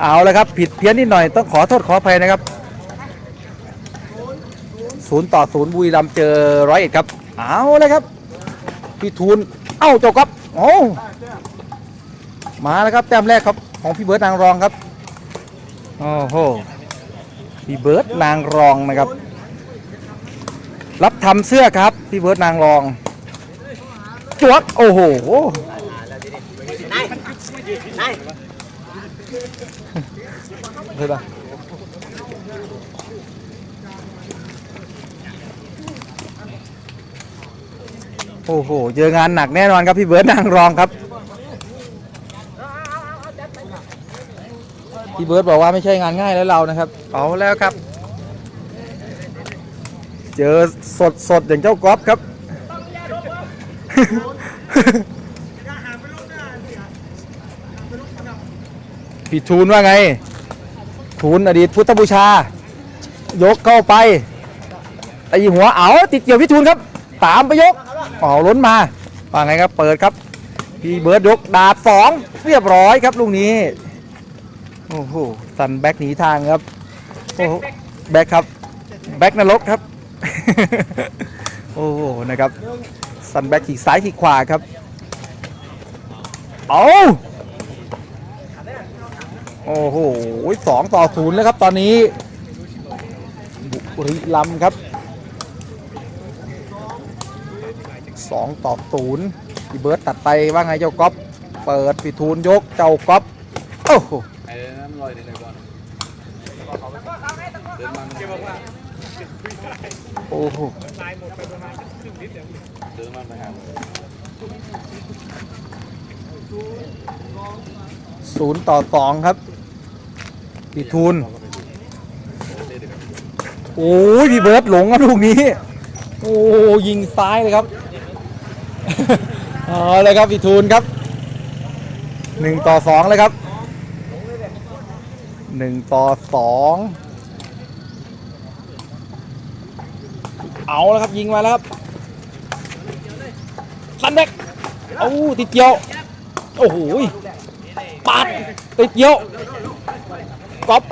เอาแล้วครับ ผิดเพี้ยนนิดหน่อยต้องขอโทษขออภัยนะครับศูนย์ต่อศูนย์บุรีรัมย์เจอร้อยเอ็ดครับ เอาลยครับพี่ทูลเอ้าเจ้าก๊อฟโอ้มาแล้วครับแต้มแรกครับของพี่เบิร์ดนางรองครับโอ้โหพี่เบิร์ดนางรองนะครับ รับทำเสื้อครับพี่เบิร์ดนางรองจวกโอ้โหเฮ้ย ปะโอ้โห เจองานหนักแน่นอนครับพี่เบิร์ดนางรองครับ พี่เบิร์ดบอกว่าไม่ใช่งานง่ายแล้วเรานะครับ เอาแล้วครับ เจอสดสดๆอย่างเจ้าก๊อฟครับ พี่ทูนว่าไง ทูนอดีตพุทธบูชา ยกเข้าไปตีหัวเอาติดเกี่ยวพี่ทูนครับ ตามไปยกเอาล้นมาว่าไงครับเปิดครับ พี่เบิร์ดยกดาบสองเรียบร้อยครับลูกนี้โอ้โหสันแบ็กหนีทางครับโอ้แบ็กครับแบ็กนรกครับ โอ้โหนะครับสันแบ็กขีกซ้ายขีกขวาครับเอา โอ้โหสองต่อศูนย์แล้วครับตอนนี้ บุรีรัมย์ครับสองต่อศูนย์พี่เบิร์ตตัดไปว่าไงเจ้าก๊อฟเปิดปิทูลยกเจ้าก๊อฟโอ้โหโอ้โหเดินมาไปหา ศูนย์ต่อสองครับปิทูลโอ้ยพี่เบิร์ตหลงครับลูกนี้ โอ้ยิงซ้ายเลยครับเอาเลยครับพี่ทูลครับหนึ่งต่อสองเลยครับหนึ่งต่อสองเอาแล้วครับยิงมาแล้วครับทันแบกเอาติดเกี่ยวโอ้โห ปัดติดเกี่ยวก๊อป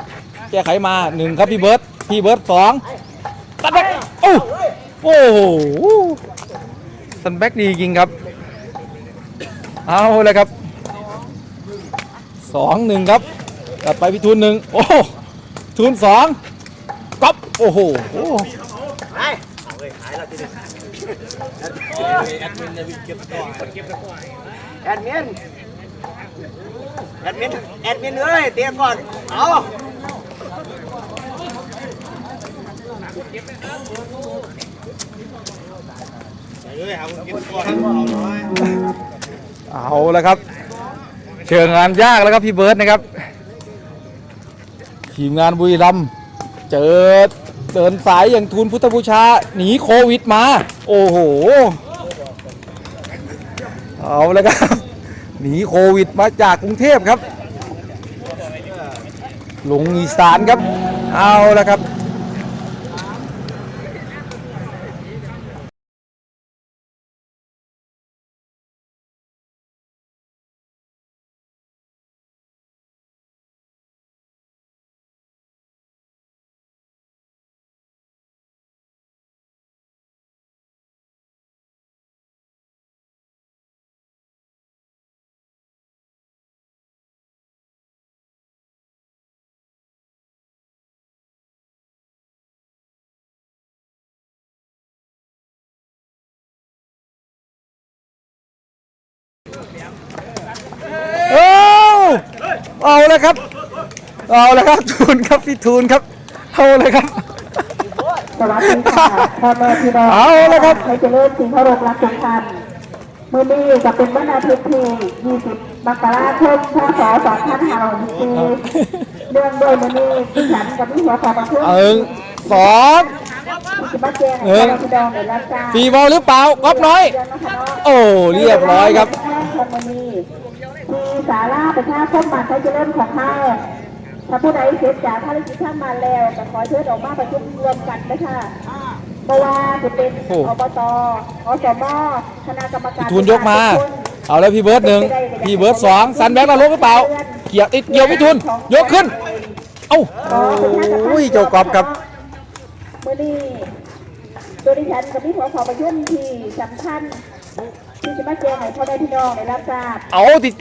แก้ไขมาหนึ่งครับพี่เบิร์ตพี่เบิร์ตสองทันแบกโอ้โอ้โหทันแบกดีจริงครับเอาเลยครับสองหนึ่งครับตัดไปพี่ทุนหนึ่งโอ้ทุนสองก๊อปโอ้โหแอดมิน แอดมินแอดมินเอ้ยเตรียมก่อน เอาเอาแล้วครับ เชิงงานยากแล้วครับพี่เบิร์ตนะครับ ทีมงานบุรีรัมย์เจอเดินสายอย่างทุนพุทธบูชาหนีโควิดมา โอ้โห เอาแล้วครับ หนีโควิดมาจากกรุงเทพครับ หลงอีสานครับ เอาแล้วครับ เอาแล้วครับ เอาแล้วครับทูนครับพี่ทูนครับ เอาเลยครับ สวัสดีค่ะพ่อแม่พี่น้องเอาละครับใครจะเลิกสิ่งเคารพรักทุกท่านมื่อนี้จะเป็นวันอาทิตย์ที่20มกราคมพศ2564เนื่องด้วยมื่อนี้ที่ฉันกับพี่หัวขอประชุมหนึ่งสองที่จะมาแจ้งให้พ่อแม่พี่น้องได้รับทราบฟรีบอลหรือเปล่าก๊อฟน้อยเดือนนะคะเนาะโอ้เรียบร้อยครับแม่คอมมานี มีสาราประชาคมบ้านใช้เจริญของข้าถ้าผู้ใดเสร็จจากภารกิจท่านมาแล้วก็ขอเชิญออกมาประชุมรวมกันนะคะเพราะว่าจะเป็นโอ้อบตอสมคณะกรรมการทูนยกมา เอาแล้วพี่เบิร์ดหนึ่งพี่เบิร์ดสองซันแบ็กนรกหรือเปล่า เกี่ยวติดเกี่ยวพี่ทุน ยกขึ้น เอ้าโอ้ยเจ้ากอบครับมื่อนี้ตัวดิฉันกับพี่หัวขอประยุ่นที่สำคัญที่จะมาแจ้งให้พ่อแม่พี่น้องได้รับทราบเอาติด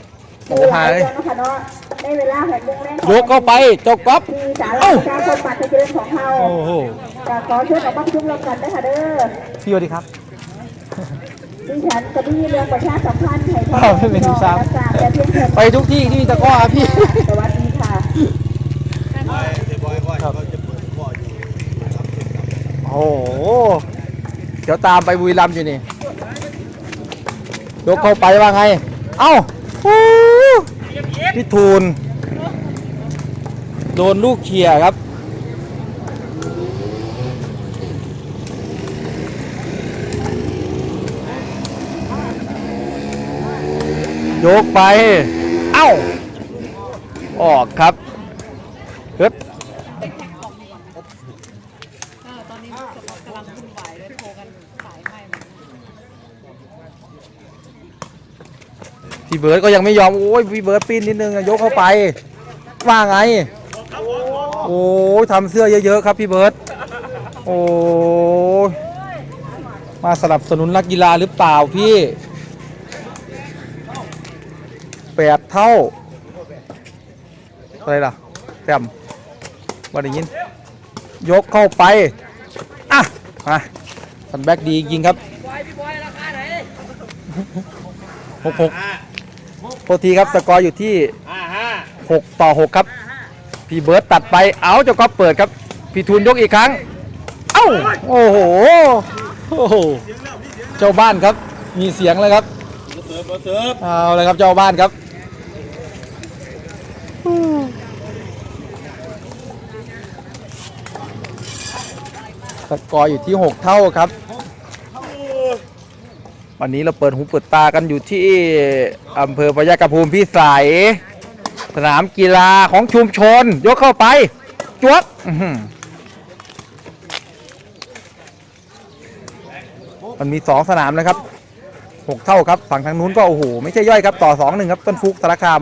โอ้หายเรื่องนะคะเนาะในเวลาแห่งวงแรงยกเข้าไปเจ้ากอบที่สาเอ้าราการคนบัตรเจริญของเราโอ้โหจะขอเชิญออกมาประชุมรวมกันนะคะเด้อพี่สวัสดีครับดิฉันกับพี่เรื่องประชาสัมพันธ์ให้พ่ออ้าวไม่แม่เป็นพี่น้องทุกเช้ารับทราบและเพียงแค่ไปทุกที่ที่มีตะกร้อครับพี่สวัสดีค่ะโอ้โหเดี๋ยวตามไปบุรีรัมย์อยู่นี่ยกเข้าไปว่าไง เอ้าฮู้ พิทูลโดนลูกเขี่ยครับ ยกไป เอ้า ออกครับเฮ้ย ตอนนี้รู้สึกว่ากำลังวุ่นวายเลยโทรกันสายไหม้หมด พี่เบิร์ดก็ยังไม่ยอม โอ้ยพี่เบิร์ดปีนนิดนึงยกเข้าไป ว่าไง โอ้ยทำเสื้อเยอะๆครับพี่เบิร์ดโอ้ยมาสนับสนุนนักกีฬาหรือเปล่าพี่แปดเท่าอะไรล่ะแต้มว่าได้ยิน ยกเข้าไป อะ มาสันแบ็กดีจริงครับหกหก โทษทีครับสกอร์อยู่ที่ 6 ต่อ 6 ครับ พี่เบิร์ตตัดไปเอาเจ้าก็เปิดครับ พี่ทุนยกอีกครั้ง เอ้าโอ้โหโอ้โหเจ้าบ้านครับ มีเสียงเลยครับเอาเลยครับเจ้าบ้านครับสกอร์อยู่ที่ 6 เท่าครับ วันนี้เราเปิดหูเปิดตากันอยู่ที่อำเภอพยากระภูมิพิสัย สนามกีฬาของชุมชน ยกเข้าไป จวดมันมีสองสนามนะครับหกเท่าครับฝั่งทางนู้นก็โอ้โหไม่ใช่ย่อยครับต่อสองหนึ่งครับต้นฟุกสารคาม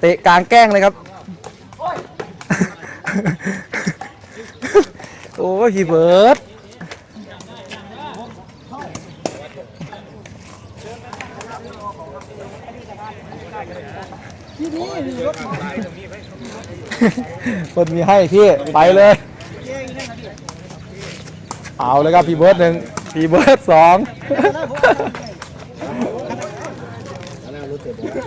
เตะกลางแกล้งเลยครับโอ้ยพี่เบิร์ด ที่นี่มีรถคนมีให้พี่ไปเลย เอาเลยครับพี่เบิร์ดหนึ่งพี่เบิร์ดสอง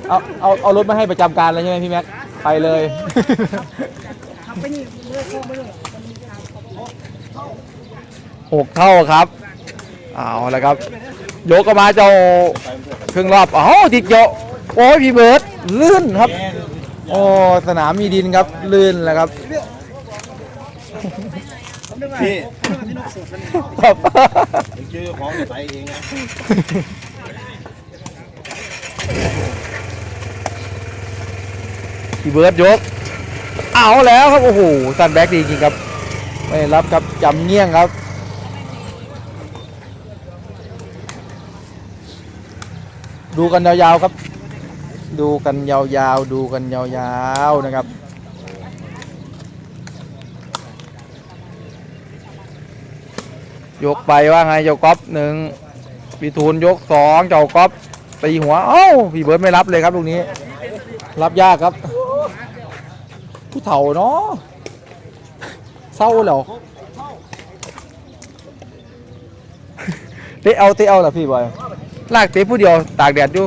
เอาเอาเอารถมาให้ประจำการเลยใช่ไหมพี่แม็กไปเลยหกเท่าครับเอาและครับ โยกก็มาเจ้าครึ่งรอบอ๋อติดโยโอ้ยพี่เบิร์ด ลื่นครับ โอ้สนามมีดินครับ ลื่นแล้วครับพี่ครับผมชื่อของใส่เองนะพี่เบิร์ดยก เอาแล้วครับ โอ้โหซันแบ็กดีจริงครับไม่รับครับจำเงี้ยงครับดูกันยาวๆครับ ดูกันยาวๆ ดูกันยาวๆนะครับ ยกไปว่าไงเจ้าก๊อฟหนึ่งพีทูนยกสองเจ้าก๊อฟตีหัว เอ้า พี่เบิร์ดไม่รับเลยครับลูกนี้ รับยากครับ ผู้เฒ่าเนาะเศร้าแล้วเตะเอาเตะเอาเหรอพี่บอย ลากเตะผู้เดียวตากแดดอยู่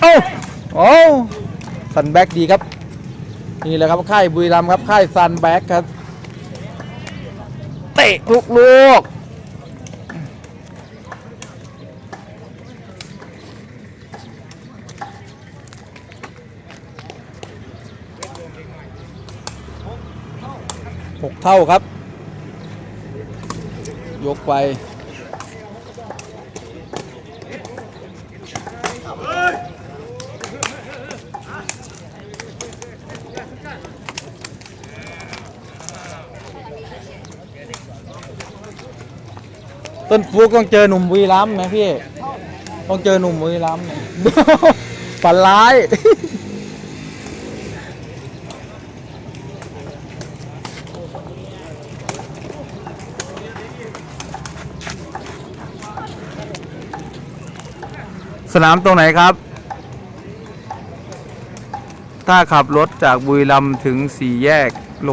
เอ้าโอ้ซันแบ็กดีครับ นี่แหละครับค่ายบุรีรัมย์ครับค่ายซันแบ็กครับ เตะลูกลูกหกเท่าครับ ยกไป ต้นฟูกต้องเจอหนุ่มบุรีรัมย์ไหมพี่ ต้องเจอหนุ่มบุรีรัมย์เนี่ยฝันร้าย สนามตรงไหนครับ ถ้าขับรถจากบุรีรัมย์ถึงสี่แยกโล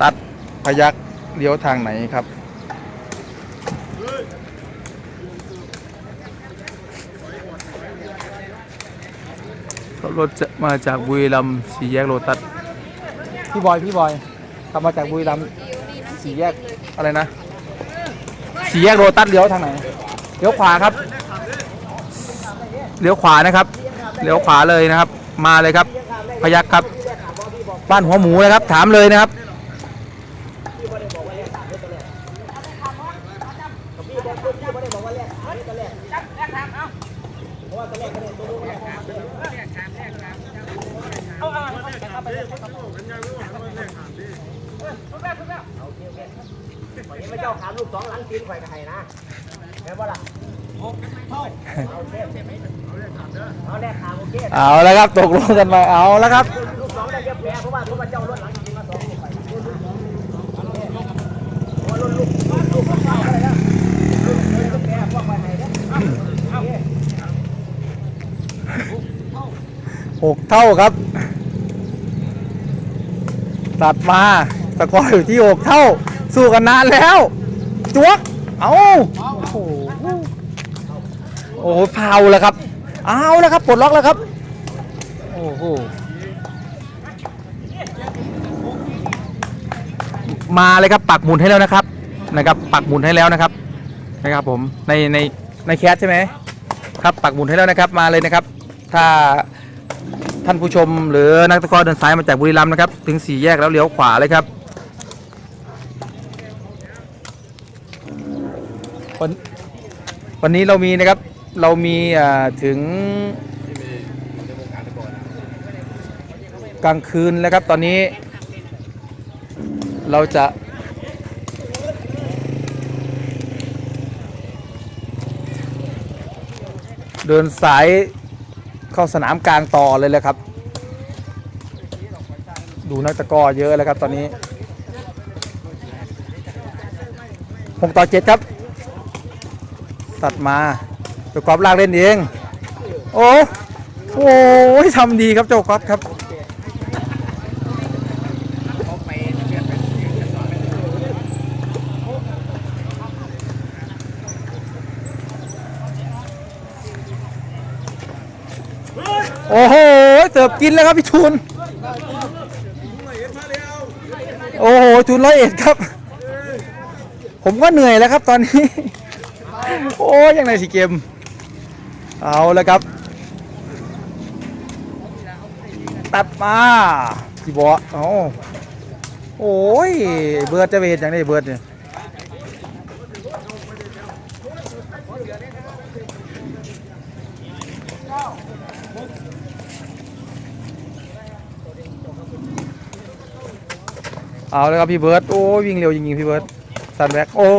ตัดพยักเลี้ยวทางไหนครับ ขับรถจะมาจากบุรีรัมย์สี่แยกโลตัสพี่บอยพี่บอยขับมาจากบุรีรัมย์สี่แยกอะไรนะสี่แยกโลตัสเลี้ยวทางไหนเลี้ยวขวาครับเลี้ยวขวานะครับเลี้ยวขวาเลยนะครับ มาเลยครับ พยักครับ บ้านหัวหมูนะครับ ถามเลยนะครับ ไม่เจ้าขาลูกสองหลังกินไข่ไข่นะแม่ว่าล่ะเอาแรกขาเอาแล้วครับตกลงกันไปเอาแล้วครับลูกสองได้ยอะแพ้เพราะว่าเพราะว่าเจ้ารถหลังกินมาสองลูกไข่ลูกลูกของเข้าอะไรนะลูกเลยก็แพ้พวกไหนเนี่ยเอาหกเท่าครับ ตัดมาสกอร์อยู่ที่หกเท่า สู้กันนานแล้วจวกเอาโอ้โหโอ้โหฟาวแล้วครับ เอาแล้วครับปลดล็อกแล้วครับ โอ้โหมาเลยครับปักหมุดให้แล้วนะครับนะครับ ปักหมุดให้แล้วนะครับนะครับ ผมในในในแคสใช่ไหมครับปักหมุดให้แล้วนะครับ มาเลยนะครับ ถ้า ท่านผู้ชม หรือนักตะกอเดินซ้ายมาจากบุรีรัมย์นะครับ ถึงสี่แยกแล้วเลี้ยวขวาเลยครับวันวันนี้เรามีนะครับ เรามีอ่าถึงกลางคืนแล้วครับตอนนี้ เราจะเดินสาย เข้าสนามกลางต่อเลยแหละครับ ดูนักตะก้อเยอะแล้วครับตอนนี้หกต่อเจ็ดครับ ตัดมาเจ้ากอล์ฟลากเล่นเอง โอ้โหทำดีครับเจ้ากอล์ฟครับ โอ้โหเสิร์ฟกินแล้วครับพี่ชูนโอ้โหจูนร้อยเอ็ดครับ ผมก็เหนื่อยแล้วครับตอนนี้ โอ้ยังไงสิเกม เอาแล้วครับ ตัดมาพี่บอสเอาโอ้ยเบิร์ดจะเห็นอย่างนี้เบิร์ดเนี่ย เอาแล้วครับพี่เบิร์ดโอ้วิ่งเร็วจริงๆพี่เบิร์ดสันแบ็กโอ้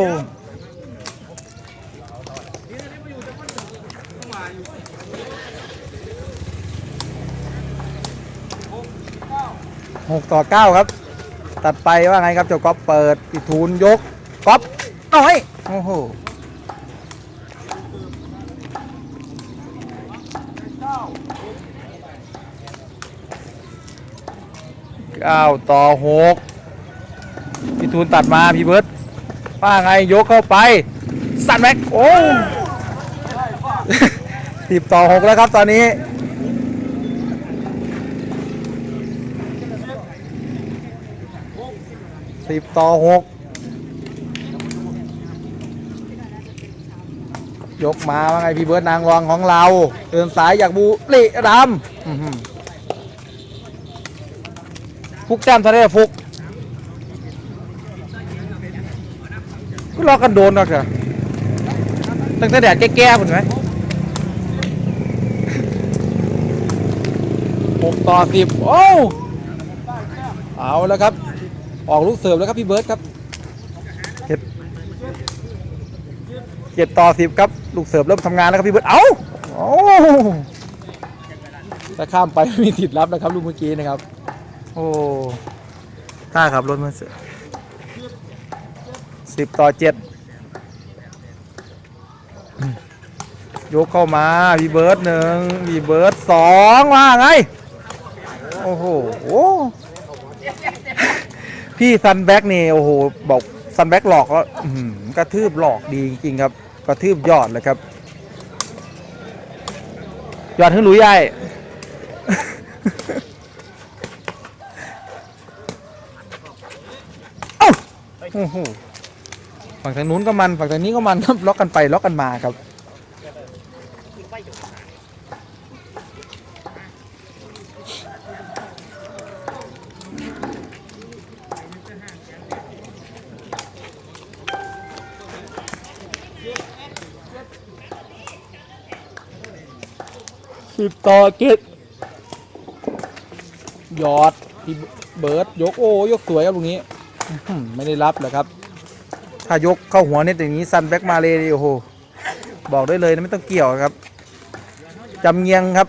หกต่อเก้าครับ ตัดไปว่าไงครับเจ้าก๊อฟเปิดปิดทูนยกก๊อฟน้อยโอ้โหเก้าต่อหก พี่ทูนตัดมาพี่เบิร์ดว่าไงยกเข้าไปสั่นแม็กโอ้สิบต่อหกแล้วครับตอนนี้สิบต่อหกยกมาว่าไงพี่เบิร์ดนางรองของเราเดินสายอยากบุรีรัมย์อื้อหือฟุกแต้มทะเลฟุก ก็รอกันโดนหรอกเหรอตั้งแต่แดดแก่ๆผมไหมหกต่อสิบโอ้เอาแล้วครับ ออกลูกเสิร์ฟแล้วครับพี่เบิร์ดครับเก็บเกจ็ดต่อสิบครับลูกเสิร์ฟเริ่มทำงานแล้วครับพี่เบิร์ดเอ้าโอ้ถ้าข้ามไปไม่มีติดรับนะครับลูกเมื่อกี้นะครับ โอ้ถ้าขับรถมาสิ บต่อเจ็ดยกเข้ามาพี่เบิร์ดหนึ่งพี่เบิร์ดสองว่าไง โอ้โหพี่ซันแบ็กนี่ โอ้โห บอกซันแบ็กหลอกก็อื้อหือกระทืบหลอกดีจริงครับ กระทืบยอดเลยครับ ยอดขึ้นหลุยใหญ่ เอ้าโอ้โห ฝั่งทางนู้นก็มันฝั่งทางนี้ก็มันครับล็อกกันไปล็อกกันมาครับสิบต่อเจ็ดยอดพี่เบิร์ดยกโอ้ยกสวยครับตรงนี้ ไม่ได้รับเลยครับ ถ้ายกเข้าหัวเน็ตอย่างนี้ซันแบ็กมาเลยโอ้โหบอกได้เลยนะไม่ต้องเกี่ยวครับจำเงียงครับ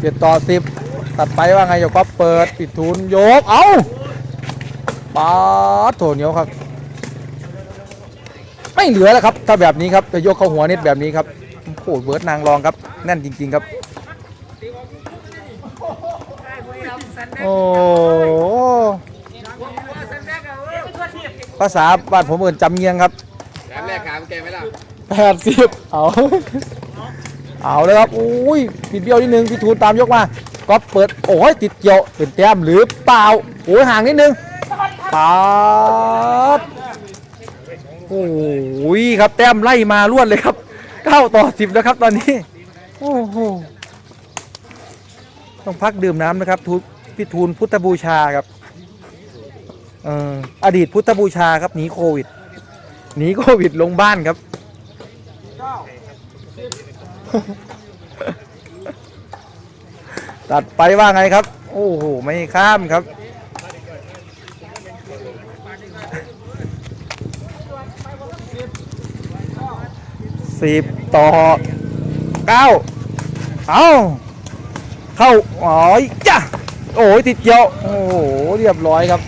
เจ็ดต่อสิบตัดไปว่าไงโยก็เปิดปิดทุนโยกเอาปาดโถเหนียวครับ ไม่เหลือแล้วครับ ถ้าแบบนี้ครับจะยกเข้าหัวเน็ตแบบนี้ครับโอ้โหเบิร์ดนางรองครับแน่นจริง ๆ ครับ โอ้โหภาษาบ้านผมเอ่นจำเงียงครับแรกขามแกไหมล่ะแปดสิบเอาเอาเลยครับอุ้ยปิดเบี้ยวนิดนึงพี่ทูนตามยกมาก็เปิดโอ้ยติดเกี่ยวเป็นแต้มหรือเปล่าโอ้ยห่างนิดนึงปาดโอ้ยครับแต้มไล่มารวดเลยครับ9ต่อ10แล้วครับตอนนี้โอ้โหต้องพักดื่มน้ำนะครับทู พี่ทูลพุทธบูชาครับเอออดีตพุทธบูชาครับหนีโควิดหนีโควิดลงบ้านครับตัดไปว่าไงครับ โอ้โห ไม่ข้ามครับ สิบต่อเก้า เอา เข้า อ๋อยจ้ะ โอ้ยติดเกี่ยว โอ้โห เรียบร้อยครับ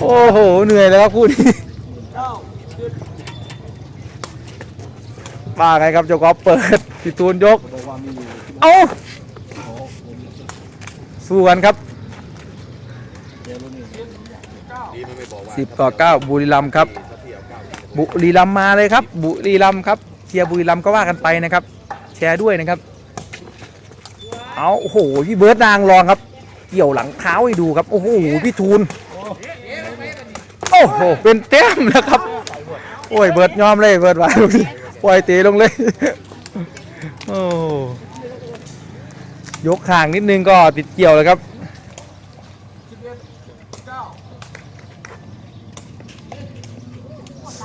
โอ้โห เหนื่อยแล้วครับคู่นี้ว่าไงครับเจ้ากอล์ฟเปิดพี่ตูนยก เอาสู้กันครับสิบต่อเก้าบุรีรัมครับ บุรีรัมมาเลยครับ บุรีรัมครับ เชียร์บุรีรัมย์ก็ว่ากันไปนะครับ แชร์ด้วยนะครับ เอาโอ้โหพี่เบิร์ดนางรองครับ เกี่ยวหลังเท้าให้ดูครับ โอ้โหพี่ทูนโอ้โหเป็นแต้มแล้วครับ โอ้ยเบิร์ดยอมเลยเบิร์ดวาลูกนี้ปล่อยตีลงเลยโอ้ยกห่างนิดนึงก็ติดเกี่ยวเลยครับ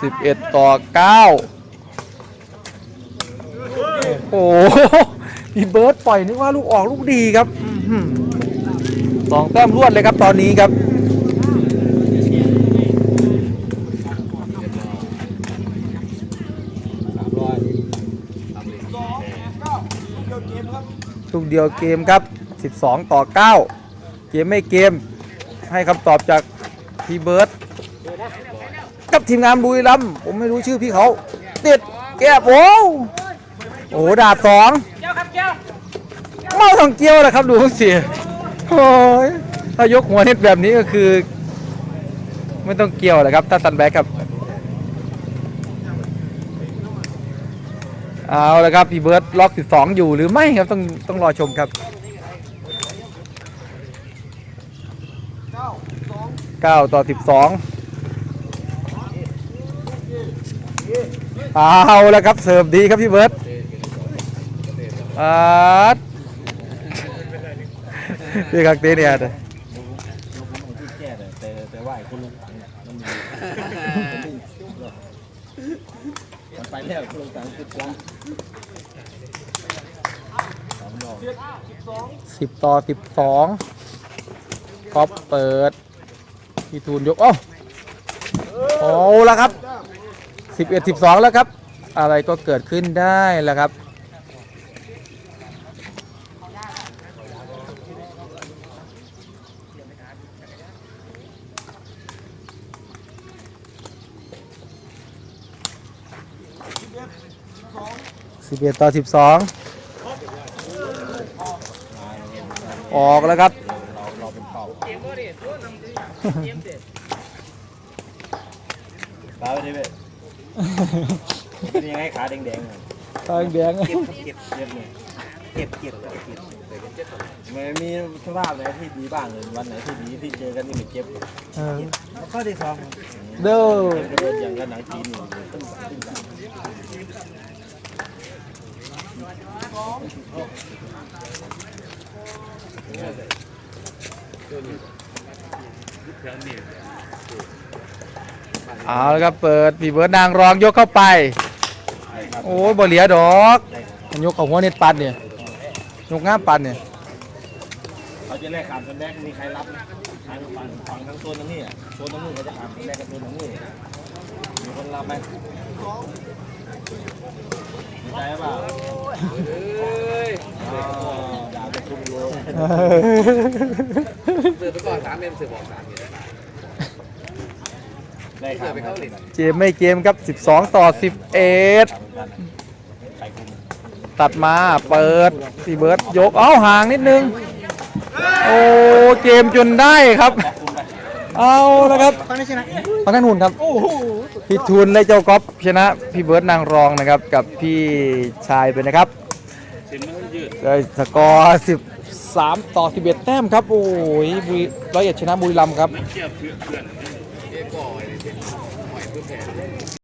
สิบเอ็ดต่อเก้า โอ้โหพี่เบิร์ดปล่อยนึกว่าลูกออกลูกดีครับสองแต้มรวดเลยครับตอนนี้ครับลูกเดียวเกมครับ 12 ต่อ 9 เกมไม่เกม ให้คำตอบจากพี่เบิร์ตกับทีมงานบุรีรัมผมไม่รู้ชื่อพี่เขา ติดแก้โอ้ โอ้ดาบสองเมาสองเกี้ยวแหละครับดูเขาเสียโอ้ยถ้ายกหัวเน็ตแบบนี้ก็คือ ไม่ต้องเกี่ยวแหละครับถ้าซันแบ็กครับเอาละครับพี่เบิร์ดล็อก12 อยู่หรือไม่ครับต้องต้องรอชมครับ9ต่อ12เอาแล้วครับเสิร์ฟดีครับพี่เบิร์ด อาดพี่คักเตเนี่ยเด้แต่ว่าไอ้คนลงตังค์เนี่ยมันมีมันไปแล้วคนลงตังค์ติดละน้องสิบต่อสิบสองก๊อปเปิดพี่ทูนยก โอ้าเอาละครับสิบเอ็ดสิบสองแล้วครับ อะไรก็เกิดขึ้นได้แล้วครับ สิบเอ็ดต่อสิบสออกแล้วครับ ขาไปดิเว้ยเป็นยังไงขาแดงๆอะตาแดง เก็บเก็บเก็บเลยเก็บเก็บเก็บเก็บไม่มีสภาพไหนที่ดีบ้างเลยวันไหนที่ดีที่เจอกันนี่ไม่เจ็บเออข้อที่สองเด้อเจ็บก็เป็นอย่างกันหนังจีนนี่ เอาและครับเปิดพี่เบิร์ดนางรองยกเข้าไป โอ้ยบ่เหลียดอกมันยกเขาหัวเน็ตปัดเนี่ยยกง่ามปัดเนี่ยเขาจะแลกขามกันแรกมีใครรับไหมทางฝั่งฝั่งทางโซนตรงนี้อะโซนตรงนี้เขาจะขามกันแรกกันโซนตรงนี้มีคนรับไหมมีใจเปล่า อ๋อด่าไปคุมโลสืบไปก่อนสามเมมสืบบอกสามอยู่ได้ขามไปเข้าหลินเกมไม่เกมครับ 12 ต่อ 11ใส่คุมตัดมาเปิดพี่เบิร์ดยก เอ้าห่างนิดนึง โอ้เกมจนได้ครับคุมไปเอาละครับฝั่งนี้ชนะฝั่งนั้นนู่นครับ พี่ทุนและเจ้าก๊อฟชนะพี่เบิร์ดนางรองนะครับ กับพี่ชายไปนะครับได้สกอร์13 ต่อ 11 แต้มครับ โอ้ยบุรีร้อยเอ็ดชนะบุรีรัมย์ครับ